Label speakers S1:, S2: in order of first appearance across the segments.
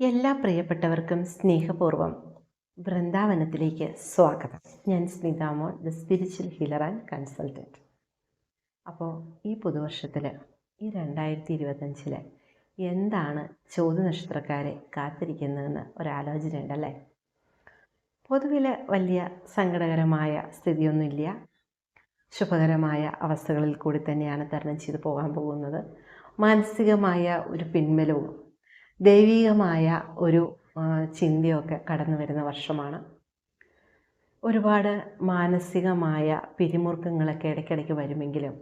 S1: എല്ലാ പ്രിയപ്പെട്ടവർക്കും സ്നേഹപൂർവം വൃന്ദാവനത്തിലേക്ക് സ്വാഗതം. ഞാൻ Smithamol the spiritual healer and consultant അപ്പോൾ ഈ പുതുവർഷത്തിൽ ഈ രണ്ടായിരത്തി ഇരുപത്തഞ്ചിൽ എന്താണ് ചോദ്യ നക്ഷത്രക്കാരെ കാത്തിരിക്കുന്നതെന്ന് ഒരാലോചന ഉണ്ടല്ലേ പൊതുവിൽ വലിയ സങ്കടകരമായ സ്ഥിതിയൊന്നുമില്ല. ശുഭകരമായ അവസ്ഥകളിൽ കൂടി തന്നെയാണ് തരണം ചെയ്തു പോകാൻ പോകുന്നത്. മാനസികമായ ഒരു പിൻബലവും ദൈവികമായ ഒരു ചിന്തയൊക്കെ കടന്നു വരുന്ന വർഷമാണ്. ഒരുപാട് മാനസികമായ പിരിമുറുക്കങ്ങളൊക്കെ ഇടയ്ക്കിടയ്ക്ക് വരുമെങ്കിലും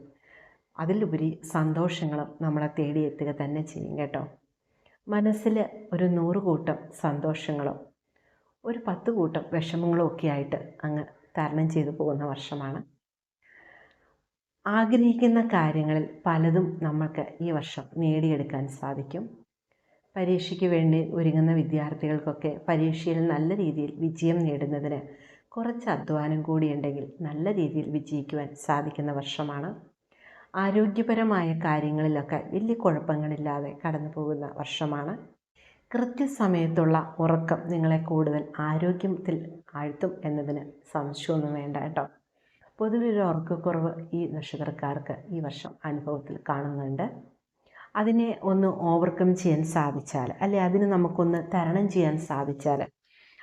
S1: അതിലുപരി സന്തോഷങ്ങളും നമ്മളെ തേടിയെത്തുക തന്നെ ചെയ്യും കേട്ടോ. മനസ്സിൽ ഒരു നൂറ് കൂട്ടം സന്തോഷങ്ങളും ഒരു പത്ത് കൂട്ടം വിഷമങ്ങളും ഒക്കെ ആയിട്ട് അങ്ങ് തരണം ചെയ്തു പോകുന്ന വർഷമാണ്. ആഗ്രഹിക്കുന്ന കാര്യങ്ങളിൽ പലതും നമ്മൾക്ക് ഈ വർഷം നേടിയെടുക്കാൻ സാധിക്കും. പരീക്ഷയ്ക്ക് വേണ്ടി ഒരുങ്ങുന്ന വിദ്യാർത്ഥികൾക്കൊക്കെ പരീക്ഷയിൽ നല്ല രീതിയിൽ വിജയം നേടുന്നതിന് കുറച്ച് അധ്വാനം കൂടിയുണ്ടെങ്കിൽ നല്ല രീതിയിൽ വിജയിക്കുവാൻ സാധിക്കുന്ന വർഷമാണ്. ആരോഗ്യപരമായ കാര്യങ്ങളിലൊക്കെ വലിയ കുഴപ്പങ്ങളില്ലാതെ കടന്നു പോകുന്ന വർഷമാണ്. കൃത്യസമയത്തുള്ള ഉറക്കം നിങ്ങളെ കൂടുതൽ ആരോഗ്യത്തിൽ ആഴ്ത്തും എന്നതിന് സംശയമൊന്നും വേണ്ട കേട്ടോ. പൊതുവെ ഒരു ഉറക്കക്കുറവ് ഈ നക്ഷത്രക്കാർക്ക് ഈ വർഷം അനുഭവത്തിൽ കാണുന്നുണ്ട്. അതിനെ ഒന്ന് ഓവർകം ചെയ്യാൻ സാധിച്ചാൽ അല്ലെ അതിന് നമുക്കൊന്ന് തരണം ചെയ്യാൻ സാധിച്ചാൽ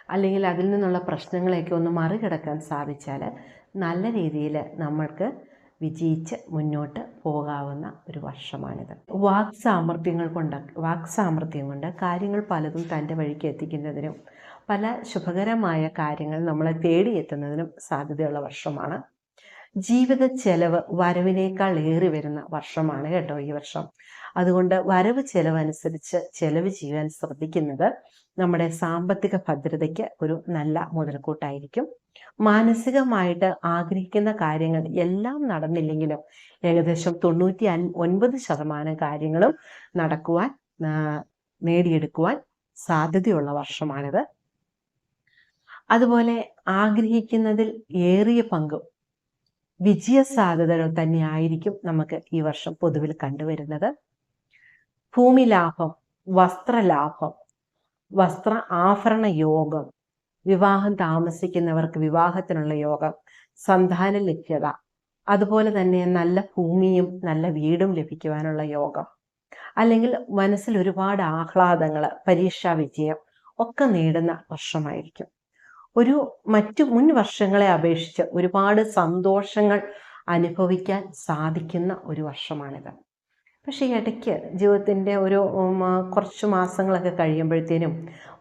S1: അല്ലെങ്കിൽ അതിൽ നിന്നുള്ള പ്രശ്നങ്ങളെയൊക്കെ ഒന്ന് മറികടക്കാൻ സാധിച്ചാൽ നല്ല രീതിയിൽ നമ്മൾക്ക് വിജയിച്ച് മുന്നോട്ട് പോകാവുന്ന ഒരു വർഷമാണിത്. വാക് സാമർഥ്യങ്ങൾ കൊണ്ട് വാക് സാമർഥ്യം കൊണ്ട് കാര്യങ്ങൾ പലതും തന്റെ വഴിക്ക് എത്തിക്കുന്നതിനും പല ശുഭകരമായ കാര്യങ്ങൾ നമ്മളെ തേടിയെത്തുന്നതിനും സാധ്യതയുള്ള വർഷമാണ് ജീവിത ചെലവ് വരവിനേക്കാൾ ഏറി വരുന്ന വർഷമാണ് കേട്ടോ ഈ വർഷം. അതുകൊണ്ട് വരവ് ചെലവനുസരിച്ച് ചെലവ് ചെയ്യാൻ ശ്രദ്ധിക്കുന്നത് നമ്മുടെ സാമ്പത്തിക ഭദ്രതയ്ക്ക് ഒരു നല്ല മുതൽക്കൂട്ടായിരിക്കും. മാനസികമായിട്ട് ആഗ്രഹിക്കുന്ന കാര്യങ്ങൾ എല്ലാം നടന്നില്ലെങ്കിലും ഏകദേശം തൊണ്ണൂറ്റി ഒൻപത് ശതമാനം കാര്യങ്ങളും നടക്കുവാൻ നേടിയെടുക്കുവാൻ സാധ്യതയുള്ള വർഷമാണിത്. അതുപോലെ ആഗ്രഹിക്കുന്നതിൽ ഏറിയ പങ്കും വിജയ സാധ്യതകൾ തന്നെയായിരിക്കും നമുക്ക് ഈ വർഷം പൊതുവിൽ കണ്ടുവരുന്നത്. ഭൂമി ലാഭം വസ്ത്രലാഭം വസ്ത്ര ആഭരണ യോഗം വിവാഹം താമസിക്കുന്നവർക്ക് വിവാഹത്തിനുള്ള യോഗം സന്താന ലഭ്യത അതുപോലെ തന്നെ നല്ല ഭൂമിയും നല്ല വീടും ലഭിക്കുവാനുള്ള യോഗം അല്ലെങ്കിൽ മനസ്സിൽ ഒരുപാട് ആഹ്ലാദങ്ങൾ പരീക്ഷാ വിജയം ഒക്കെ നേടുന്ന വർഷമായിരിക്കും. ഒരു മറ്റു മുൻ വർഷങ്ങളെ അപേക്ഷിച്ച് ഒരുപാട് സന്തോഷങ്ങൾ അനുഭവിക്കാൻ സാധിക്കുന്ന ഒരു വർഷമാണിത്. പക്ഷേ ഇടയ്ക്ക് ജീവിതത്തിന്റെ ഒരു കുറച്ച് മാസങ്ങളൊക്കെ കഴിയുമ്പോഴത്തേനും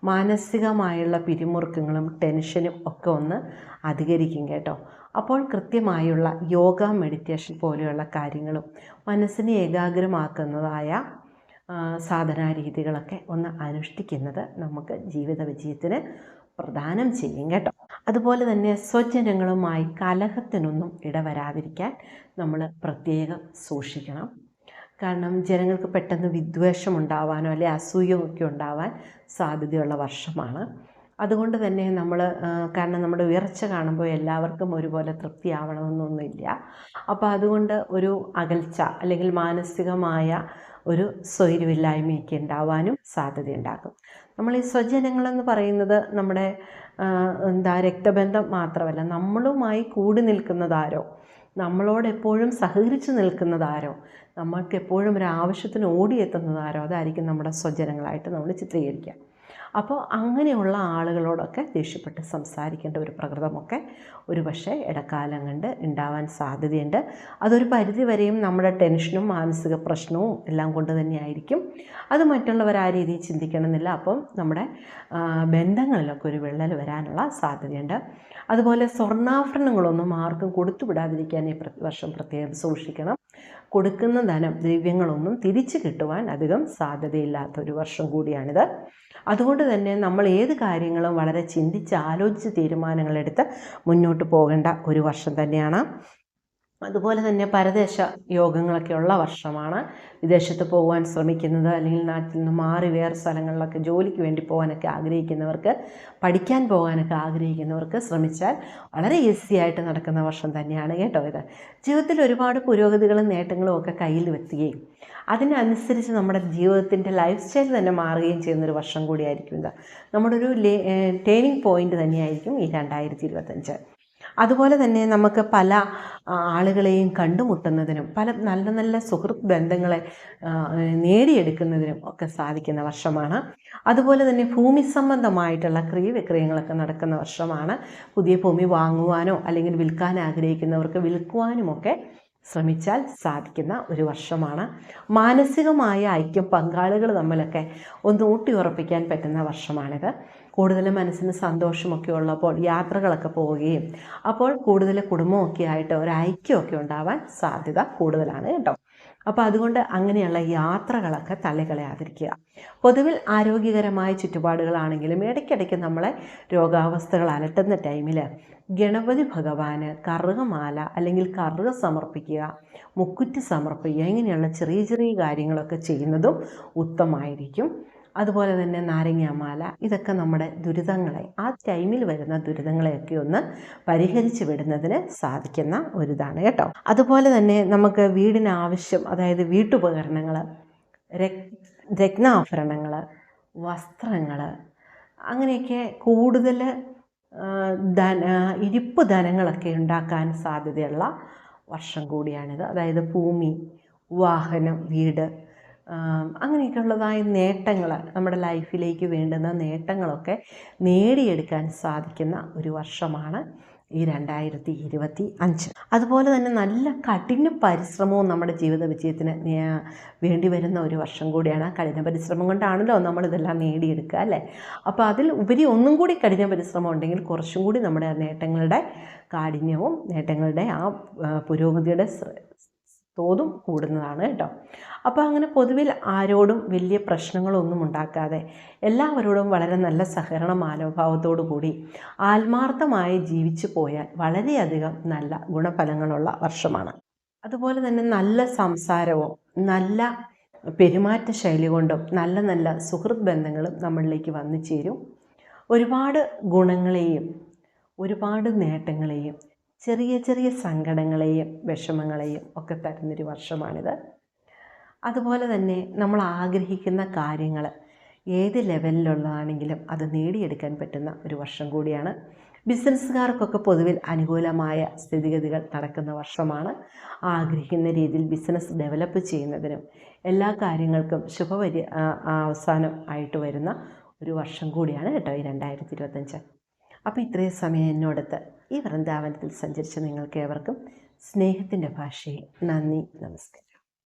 S1: മാനസികമായുള്ള പിരിമുറുക്കങ്ങളും ടെൻഷനും ഒക്കെ ഒന്ന് അധികരിക്കും കേട്ടോ. അപ്പോൾ കൃത്യമായുള്ള യോഗ മെഡിറ്റേഷൻ പോലെയുള്ള കാര്യങ്ങളും മനസ്സിനെ ഏകാഗ്രമാക്കുന്നതായ സാധനാരീതികളൊക്കെ സാധനാ രീതികളൊക്കെ ഒന്ന് അനുഷ്ഠിക്കുന്നത് നമുക്ക് ജീവിത വിജയത്തിന് പ്രദാനം ചെയ്യും കേട്ടോ. അതുപോലെ തന്നെ സ്വജനങ്ങളുമായി കലഹത്തിനൊന്നും ഇടവരാതിരിക്കാൻ നമ്മൾ പ്രത്യേകം സൂക്ഷിക്കണം. കാരണം ജനങ്ങൾക്ക് പെട്ടെന്ന് വിദ്വേഷം ഉണ്ടാവാനോ അല്ലെ അസൂയമൊക്കെ ഉണ്ടാവാൻ സാധ്യതയുള്ള വർഷമാണ്. അതുകൊണ്ട് തന്നെ നമ്മൾ കാരണം നമ്മുടെ ഉയർച്ച കാണുമ്പോൾ എല്ലാവർക്കും ഒരുപോലെ തൃപ്തിയാവണമെന്നൊന്നുമില്ല. അപ്പോൾ അതുകൊണ്ട് ഒരു അകൽച്ച അല്ലെങ്കിൽ മാനസികമായ ഒരു സ്വൈര്യമില്ലായ്മയൊക്കെ ഉണ്ടാവാനും സാധ്യതയുണ്ടാക്കും. നമ്മൾ ഈ സ്വജനങ്ങളെന്ന് പറയുന്നത് നമ്മുടെ എന്താ രക്തബന്ധം മാത്രമല്ല നമ്മളുമായി കൂടി നിൽക്കുന്നതാരോ നമ്മളോടെപ്പോഴും സഹകരിച്ച് നിൽക്കുന്നതാരോ നമ്മൾക്ക് എപ്പോഴും ഒരു ആവശ്യത്തിന് ഓടിയെത്തുന്നതാരോ അതായിരിക്കും നമ്മുടെ സ്വജനങ്ങളായിട്ട് നമ്മൾ ചിത്രീകരിക്കുക. അപ്പോൾ അങ്ങനെയുള്ള ആളുകളോടൊക്കെ ദേഷ്യപ്പെട്ട് സംസാരിക്കേണ്ട ഒരു പ്രകൃതമൊക്കെ ഒരു പക്ഷേ ഇടക്കാലം കണ്ട് ഉണ്ടാവാൻ സാധ്യതയുണ്ട്. അതൊരു പരിധി വരെയും നമ്മുടെ ടെൻഷനും മാനസിക പ്രശ്നവും എല്ലാം കൊണ്ട് തന്നെയായിരിക്കും അത് മറ്റുള്ളവർ ആ രീതിയിൽ ചിന്തിക്കണമെന്നില്ല. അപ്പം നമ്മുടെ ബന്ധങ്ങളിലൊക്കെ ഒരു വിള്ളൽ വരാനുള്ള സാധ്യതയുണ്ട്. അതുപോലെ സ്വർണാഭരണങ്ങളൊന്നും ആർക്കും കൊടുത്തു വിടാതിരിക്കാൻ ഈ വർഷം പ്രത്യേകം സൂക്ഷിക്കണം. കൊടുക്കുന്ന ധനം ദ്രവ്യങ്ങളൊന്നും തിരിച്ചു കിട്ടുവാൻ അധികം സാധ്യതയില്ലാത്ത ഒരു വർഷം കൂടിയാണിത്. അതുകൊണ്ട് തന്നെ നമ്മൾ ഏത് കാര്യങ്ങളും വളരെ ചിന്തിച്ച് ആലോചിച്ച് തീരുമാനങ്ങളെടുത്ത് മുന്നോട്ട് പോകേണ്ട ഒരു വർഷം തന്നെയാണ്. അതുപോലെ തന്നെ പരദേശ യോഗങ്ങളൊക്കെ ഉള്ള വർഷമാണ് വിദേശത്ത് പോകുവാൻ ശ്രമിക്കുന്നത് അല്ലെങ്കിൽ നാട്ടിൽ നിന്ന് മാറി വേറെ സ്ഥലങ്ങളിലൊക്കെ ജോലിക്ക് വേണ്ടി പോകാനൊക്കെ ആഗ്രഹിക്കുന്നവർക്ക് പഠിക്കാൻ പോകാനൊക്കെ ആഗ്രഹിക്കുന്നവർക്ക് ശ്രമിച്ചാൽ വളരെ ഈസി ആയിട്ട് നടക്കുന്ന വർഷം തന്നെയാണ് കേട്ടോ ഇത്. ജീവിതത്തിൽ ഒരുപാട് പുരോഗതികളും നേട്ടങ്ങളും ഒക്കെ കയ്യിൽ വെത്തുകയും അതിനനുസരിച്ച് നമ്മുടെ ജീവിതത്തിന്റെ ലൈഫ് സ്റ്റൈൽ തന്നെ മാറുകയും ചെയ്യുന്നൊരു വർഷം കൂടിയായിരിക്കും ഇത്. നമ്മുടെ ഒരു ടേണിംഗ് പോയിന്റ് തന്നെയായിരിക്കും ഈ രണ്ടായിരത്തി ഇരുപത്തഞ്ച്. അതുപോലെ തന്നെ നമുക്ക് പല ആളുകളെയും കണ്ടുമുട്ടുന്നതിനും പല നല്ല നല്ല സുഹൃത്ത് ബന്ധങ്ങളെ നേടിയെടുക്കുന്നതിനും ഒക്കെ സാധിക്കുന്ന വർഷമാണ്. അതുപോലെ തന്നെ ഭൂമി സംബന്ധമായിട്ടുള്ള ക്രിയവിക്രയങ്ങളൊക്കെ നടക്കുന്ന വർഷമാണ്. പുതിയ ഭൂമി വാങ്ങുവാനോ അല്ലെങ്കിൽ വിൽക്കാൻ ആഗ്രഹിക്കുന്നവർക്ക് വിൽക്കുവാനുമൊക്കെ ശ്രമിച്ചാൽ സാധിക്കുന്ന ഒരു വർഷമാണ്. മാനസികമായ ഐക്യം പങ്കാളികൾ തമ്മിലൊക്കെ ഒന്ന് ഊട്ടിയുറപ്പിക്കാൻ പറ്റുന്ന വർഷമാണിത്. കൂടുതൽ മനസ്സിന് സന്തോഷമൊക്കെ ഉള്ളപ്പോൾ യാത്രകളൊക്കെ പോവുകയും അപ്പോൾ കൂടുതൽ കുടുംബമൊക്കെ ആയിട്ട് ഒരു ഐക്യമൊക്കെ ഉണ്ടാവാൻ സാധ്യത കൂടുതലാണ് കേട്ടോ. അപ്പോൾ അതുകൊണ്ട് അങ്ങനെയുള്ള യാത്രകളൊക്കെ തള്ളിക്കളയാതിരിക്കുക പൊതുവിൽ ആരോഗ്യകരമായ ചുറ്റുപാടുകളാണെങ്കിലും ഇടയ്ക്കിടയ്ക്ക് നമ്മളെ രോഗാവസ്ഥകൾ അലട്ടുന്ന ടൈമിൽ ഗണപതി ഭഗവാന് കറുകമാല അല്ലെങ്കിൽ കറുക സമർപ്പിക്കുക മുക്കുറ്റി സമർപ്പിക്കുക ഇങ്ങനെയുള്ള ചെറിയ ചെറിയ കാര്യങ്ങളൊക്കെ ചെയ്യുന്നതും ഉത്തമമായിരിക്കും. അതുപോലെ തന്നെ നാരങ്ങാമാല ഇതൊക്കെ നമ്മുടെ ദുരിതങ്ങളെ ആ ടൈമിൽ വരുന്ന ദുരിതങ്ങളെയൊക്കെ ഒന്ന് പരിഹരിച്ചു വിടുന്നതിന് സാധിക്കുന്ന ഒരിതാണ് കേട്ടോ. അതുപോലെ തന്നെ നമുക്ക് വീടിനാവശ്യം അതായത് വീട്ടുപകരണങ്ങൾ രത്നാഭരണങ്ങൾ വസ്ത്രങ്ങൾ അങ്ങനെയൊക്കെ കൂടുതൽ ധന ഇരിപ്പ് ധനങ്ങളൊക്കെ ഉണ്ടാക്കാൻ സാധ്യതയുള്ള വർഷം കൂടിയാണിത്. അതായത് ഭൂമി വാഹനം വീട് അങ്ങനെയൊക്കെയുള്ളതായ നേട്ടങ്ങൾ നമ്മുടെ ലൈഫിലേക്ക് വേണ്ടുന്ന നേട്ടങ്ങളൊക്കെ നേടിയെടുക്കാൻ സാധിക്കുന്ന ഒരു വർഷമാണ് ഈ രണ്ടായിരത്തി ഇരുപത്തി അഞ്ച്. അതുപോലെ തന്നെ നല്ല കഠിന പരിശ്രമവും നമ്മുടെ ജീവിത വിജയത്തിന് വേണ്ടി വരുന്ന ഒരു വർഷം കൂടിയാണ്. ആ കഠിന പരിശ്രമം കൊണ്ടാണല്ലോ നമ്മളിതെല്ലാം നേടിയെടുക്കുക അല്ലേ? അപ്പോൾ അതിൽ ഉപരി ഒന്നും കൂടി കഠിന പരിശ്രമം ഉണ്ടെങ്കിൽ കുറച്ചും കൂടി നമ്മുടെ നേട്ടങ്ങളുടെ കാഠിന്യവും നേട്ടങ്ങളുടെ ആ പുരോഗതിയുടെ തോതും കൂടുന്നതാണ് കേട്ടോ. അപ്പോൾ അങ്ങനെ പൊതുവിൽ ആരോടും വലിയ പ്രശ്നങ്ങളൊന്നും ഉണ്ടാക്കാതെ എല്ലാവരോടും വളരെ നല്ല സഹകരണ മനോഭാവത്തോടു കൂടി ആത്മാർത്ഥമായി ജീവിച്ചു പോയാൽ വളരെയധികം നല്ല ഗുണഫലങ്ങളുള്ള വർഷമാണ്. അതുപോലെ തന്നെ നല്ല സംസാരവും നല്ല പെരുമാറ്റ ശൈലി കൊണ്ടും നല്ല നല്ല സുഹൃത്ത് ബന്ധങ്ങളും നമ്മളിലേക്ക് വന്നു ചേരും. ഒരുപാട് ഗുണങ്ങളെയും ഒരുപാട് നേട്ടങ്ങളെയും ചെറിയ ചെറിയ സങ്കടങ്ങളെയും വിഷമങ്ങളെയും ഒക്കെ തരുന്നൊരു വർഷമാണിത്. അതുപോലെ തന്നെ നമ്മൾ ആഗ്രഹിക്കുന്ന കാര്യങ്ങൾ ഏത് ലെവലിലുള്ളതാണെങ്കിലും അത് നേടിയെടുക്കാൻ പറ്റുന്ന ഒരു വർഷം കൂടിയാണ്. ബിസിനസ്സുകാർക്കൊക്കെ പൊതുവിൽ അനുകൂലമായ സ്ഥിതിഗതികൾ നടക്കുന്ന വർഷമാണ്. ആഗ്രഹിക്കുന്ന രീതിയിൽ ബിസിനസ് ഡെവലപ്പ് ചെയ്യുന്നതിനും എല്ലാ കാര്യങ്ങൾക്കും ശുഭപരി അവസാനം ആയിട്ട് വരുന്ന ഒരു വർഷം കൂടിയാണ് കേട്ടോ ഈ രണ്ടായിരത്തി ഇരുപത്തഞ്ച്. അപ്പോൾ ഇത്രയും സമയം എന്നോടത്ത് ഈ വൃന്ദാവനത്തിൽ സഞ്ചരിച്ച നിങ്ങൾക്ക് ഏവർക്കും സ്നേഹത്തിന്റെ ഭാഷയിൽ നന്ദി നമസ്കാരം.